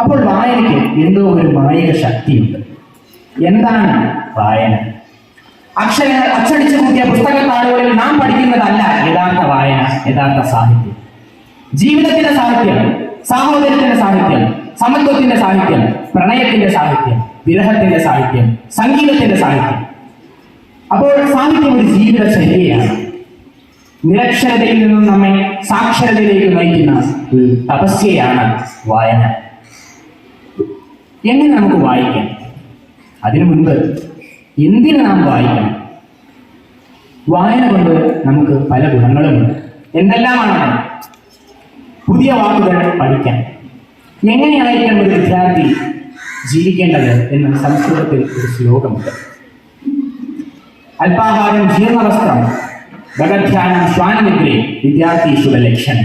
അപ്പോൾ വായനയ്ക്ക് എന്തോ ഒരു മായിക ശക്തിയുണ്ട്. എന്താണ് വായന? അക്ഷരങ്ങൾ അച്ചടിച്ചു കൂട്ടിയ പുസ്തകത്താളുകളിൽ നാം പഠിക്കുന്നതല്ല യഥാർത്ഥ വായന യഥാർത്ഥ സാഹിത്യം. ജീവിതത്തിന്റെ സാഹിത്യം സാഹോദര്യത്തിന്റെ സാഹിത്യം സമത്വത്തിന്റെ സാഹിത്യം പ്രണയത്തിന്റെ സാഹിത്യം വിരഹത്തിന്റെ സാഹിത്യം സംഗീതത്തിന്റെ സാഹിത്യം. അപ്പോൾ സാഹിത്യം ഒരു ജീവിത ശൈലിയാണ് നിരക്ഷരതയിൽ നിന്നും നമ്മെ സാക്ഷരതയിലേക്ക് നയിക്കുന്ന ഒരു തപസ്യയാണ് വായന. എങ്ങനെ നമുക്ക് വായിക്കാം? അതിനു മുൻപ് എന്തിനു നാം വായിക്കണം വായന കൊണ്ട് നമുക്ക് പല ഗുണങ്ങളുമുണ്ട്. എന്തെല്ലാമാണ്? പുതിയ വാക്കുകൾ പഠിക്കാൻ എങ്ങനെയായിരിക്കണം ഒരു വിദ്യാർത്ഥി ജീവിക്കേണ്ടത് എന്ന് സംസ്കൃതത്തിൽ ഒരു ശ്ലോകമുണ്ട്. അല്പാഹാരം ജീർണവസ്ത്രം ഭഗധ്യാനം ശ്വാനനിദ്രേ വിദ്യാർത്ഥി ശുഭലക്ഷണം.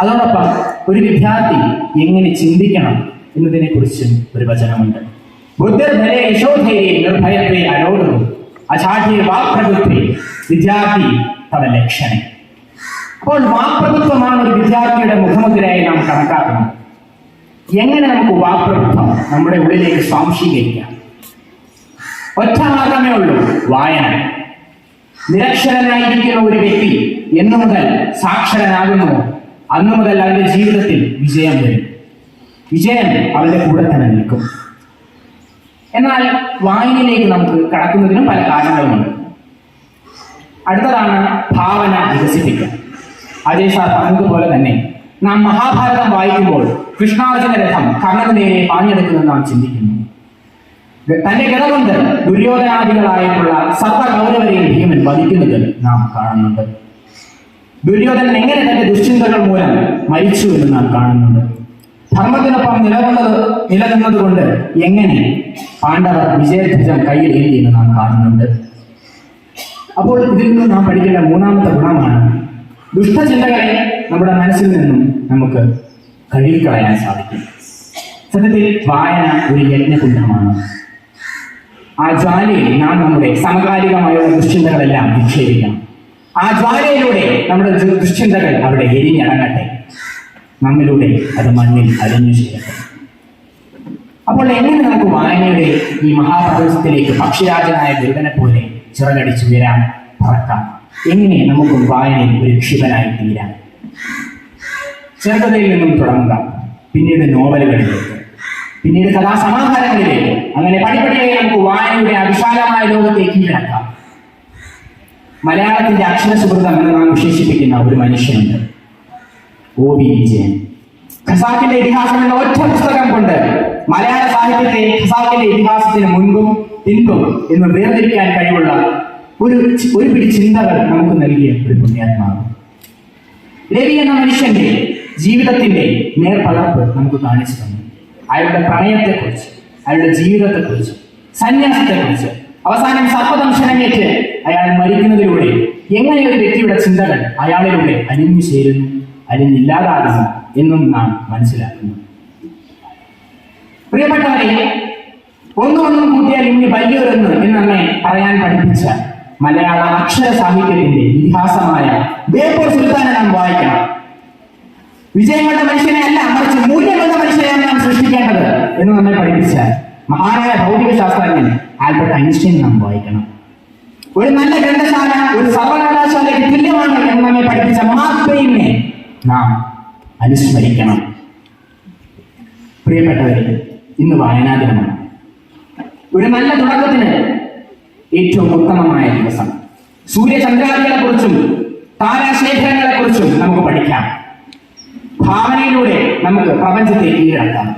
അതോടൊപ്പം ഒരു വിദ്യാർത്ഥി എങ്ങനെ ചിന്തിക്കണം എന്നതിനെ കുറിച്ചും ഒരു വചനമുണ്ട്. ബുദ്ധരെ യശോധയെ നിർഭയത്തെ വാക്പ്രഭുത്വേ വിദ്യാർത്ഥി തവ ലക്ഷണം അപ്പോൾ വാക്പ്രഭുത്വമാണ് ഒരു വിദ്യാർത്ഥിയുടെ മുഖമുദ്രയായി നാം കണക്കാക്കുന്നത്. എങ്ങനെ നമുക്ക് വാക്പ്രഭുത്വം നമ്മുടെ ഉള്ളിലേക്ക് സ്വാംശീകരിക്കാം? ഒറ്റ മാർഗമേ ഉള്ളൂ വായന. നിരക്ഷരനായിരിക്കുന്ന ഒരു വ്യക്തി എന്നു മുതൽ സാക്ഷരനാകുന്നു. അന്നു മുതൽ അവന്റെ ജീവിതത്തിൽ വിജയം വരും. വിജയം അവരുടെ കൂടെ തന്നെ നിൽക്കും. എന്നാൽ വായനയിലേക്ക് നമുക്ക് കടക്കുന്നതിനും പല കാരണങ്ങളുമുണ്ട്. അടുത്തതാണ് ഭാവന വികസിപ്പിക്കുക. അജയ് സാർ പറഞ്ഞതുപോലെ തന്നെ നാം മഹാഭാരതം വായിക്കുമ്പോൾ കൃഷ്ണാർജുന രഥം കർണന് നേരെ പാഞ്ഞെടുക്കുമെന്ന് നാം ചിന്തിക്കുന്നു. തന്റെ ഗത കൊണ്ട് ദുര്യോധനാദികളായിട്ടുള്ള സർവകൗരവരെയും ഭീമൻ വധിക്കുന്നത് നാം കാണുന്നുണ്ട്. ദുര്യോധനൻ എങ്ങനെ തന്റെ ദുശ്ചിന്തകൾ മൂലം മരിച്ചു എന്ന് നാം കാണുന്നുണ്ട്. ധർമ്മത്തിനൊപ്പം നിലകൊണ്ടത് നിലനിന്നത് കൊണ്ട് എങ്ങനെ പാണ്ഡവർ വിജയധ്വജം എഴുതി എന്ന് നാം കാണുന്നുണ്ട്. അപ്പോൾ ഇതിൽ നിന്ന് നാം പഠിക്കേണ്ട മൂന്നാമത്തെ ഗുണമാണ് ദുഷ്ടചിന്തകളെ നമ്മുടെ മനസ്സിൽ നിന്നും നമുക്ക് കഴുകിക്കളയാൻ സാധിക്കും. സത്യത്തിൽ വായന ഒരു യജ്ഞകുണ്ഠമാണ് ആ ജ്വാലയിൽ നാം നമ്മുടെ സമകാലികമായ ദുശ്ചിന്തകളെല്ലാം വിക്ഷേപിക്കാം. ആ ജ്വാലയിലൂടെ നമ്മുടെ ദുഷ്ചിന്തകൾ അവിടെ എരിഞ്ഞടങ്ങട്ടെ നമ്മിലൂടെ അത് മണ്ണിൽ അലിഞ്ഞു ചെയ്യട്ടെ അപ്പോൾ എങ്ങനെ നമുക്ക് വായനയുടെ ഈ മഹാപ്രദേശത്തിലേക്ക് പക്ഷിരാജനായ ദുരിതനെ പോലെ ചിറകടിച്ചു വരാം പറക്കാം? എങ്ങനെ നമുക്ക് വായനയിൽ ഒരു ക്ഷിപനായി തീരാം? ചെറുകഥയിൽ നിന്നും തുടങ്ങാം പിന്നീട് നോവലുകളിലേക്ക് പിന്നീട് കഥാസമാഹാരങ്ങളിലേക്ക് അങ്ങനെ പടിപടിയായി നമുക്ക് വായനയുടെ അവിശാലമായ ലോകത്തേക്ക് കിടക്കാം. മലയാളത്തിന്റെ അക്ഷരസുഹൃതം എന്ന് നാം വിശേഷിപ്പിക്കുന്ന ഒരു മനുഷ്യനുണ്ട്. ഒ വി വിജയൻ ഖസാക്കിന്റെ ഇതിഹാസം എന്ന ഒറ്റ പുസ്തകം കൊണ്ട് മലയാള സാഹിത്യത്തെ ഖസാക്കിന്റെ ഇതിഹാസത്തിന് മുൻപും പിൻപും എന്ന് വേർതിരിക്കാൻ കഴിവുള്ള ഒരു ഒരു പിടി ചിന്തകൾ നമുക്ക് നൽകിയ ഒരു പുണ്യാത്മാവ്. രവി എന്ന മനുഷ്യന്റെ ജീവിതത്തിന്റെ നേർപകർപ്പ് നമുക്ക് കാണിച്ചു തന്നു. അയാളുടെ പ്രണയത്തെക്കുറിച്ച് അയാളുടെ ജീവിതത്തെക്കുറിച്ച് സന്യാസത്തെക്കുറിച്ച് അവസാനം സർപ്പദംശനമേറ്റ് അയാൾ മരിക്കുന്നതിലൂടെ എങ്ങനെ ഒരു വ്യക്തിയുടെ ചിന്തകൾ അയാളിലൂടെ അലിഞ്ഞു ചേരുന്നു? അലിഞ്ഞില്ലാതാകുന്നു എന്നും നാം മനസ്സിലാക്കുന്നു. പ്രിയപ്പെട്ടവരെ ഒന്നും ഒന്നും കൂട്ടിയാൽ ഇനി വലിയൊരെന്ന് എന്ന് നമ്മെ പറയാൻ പഠിപ്പിച്ച മലയാള അക്ഷര സാഹിത്യത്തിന്റെ ഇതിഹാസമായ ബേപ്പൂർ സുൽത്താനെ നാം വായിക്കണം. വിജയങ്ങളുടെ മനുഷ്യനെ അല്ല മറിച്ച് മൂല്യങ്ങളുടെ മനുഷ്യനെയാണ് നാം സൃഷ്ടിക്കേണ്ടത് എന്ന് നമ്മെ പഠിപ്പിച്ച മഹാനായ ഭൗതിക ശാസ്ത്രജ്ഞൻ ആൽബർട്ട് ഐൻസ്റ്റീൻ നാം വായിക്കണം. ഒരു നല്ല ഗ്രന്ഥശാല ഒരു സർവകലാശാലയ്ക്ക് തുല്യമാണ് എന്ന് നമ്മെ പഠിപ്പിച്ച മാർക്ക് ട്വെയിനെ നാം അനുസ്മരിക്കണം. പ്രിയപ്പെട്ടവരെ ഇന്ന് വായനാ ദിനമാണ് ഒരു നല്ല തുടക്കത്തിന് ഏറ്റവും ഉത്തമമായ ദിവസം. സൂര്യചന്ദ്രാദികളെ കുറിച്ചും താരാശേഖരങ്ങളെ കുറിച്ചും നമുക്ക് പഠിക്കാം. ഭാവനയിലൂടെ നമുക്ക് പ്രപഞ്ചത്തെ കീഴടക്കാം.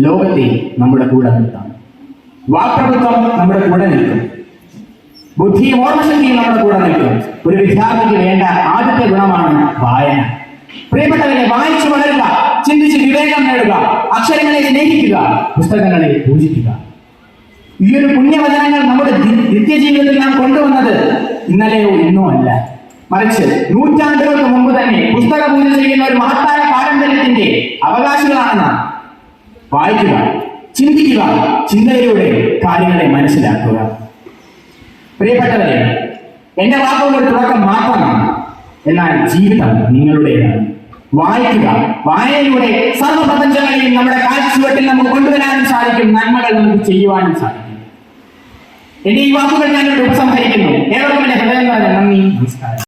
ലോകത്തെ നമ്മുടെ കൂടെ നിർത്താം. വാക്പ്രഭുത്വം നമ്മുടെ കൂടെ നിൽക്കും. ബുദ്ധിയും ഓർമ്മശക്തിയും നമ്മുടെ കൂടെ നിൽക്കും. ഒരു വിദ്യാർത്ഥിക്ക് വേണ്ട ആദ്യത്തെ ഗുണമാണ് വായന. പ്രിയപ്പെട്ടവരെ വായിച്ചു വളരുക ചിന്തിച്ച് വിവേകം നേടുക അക്ഷരങ്ങളെ സ്നേഹിക്കുക പുസ്തകങ്ങളെ പൂജിക്കുക. ഈ ഒരു പുണ്യവചനങ്ങൾ നമ്മുടെ നിത്യജീവിതത്തിൽ നാം കൊണ്ടുവന്നത് ഇന്നലെയോ ഇന്നോ അല്ല. മറിച്ച് നൂറ്റാണ്ടുകൾക്ക് മുമ്പ് തന്നെ പുസ്തക പൂജ ചെയ്യുന്ന ഒരു മഹത്തായ പാരമ്പര്യത്തിന്റെ അവകാശികളാണ് നാം. വായിക്കുക ചിന്തിക്കുക ചിന്തയിലൂടെ കാര്യങ്ങളെ മനസ്സിലാക്കുക. പ്രിയപ്പെട്ടവരെ എന്റെ വാക്കുകൾ തുടക്കം മാത്രമാണ്. എന്നാൽ ജീവിതം നിങ്ങളുടേതാണ്. വായിക്കുക. വായനയിലൂടെ സർവപ്രപഞ്ചങ്ങളെയും നമ്മുടെ കാഴ്ച കൊണ്ടുവരാനും സാധിക്കും. നന്മകൾ നമുക്ക് ചെയ്യുവാനും സാധിക്കും. എന്റെ ഈ വാക്കുകൾ ഞാനിവിടെ ഉപസംഹരിക്കുന്നു. ഏവർക്കും എന്റെ ഹൃദയം നന്ദി. നമസ്കാരം.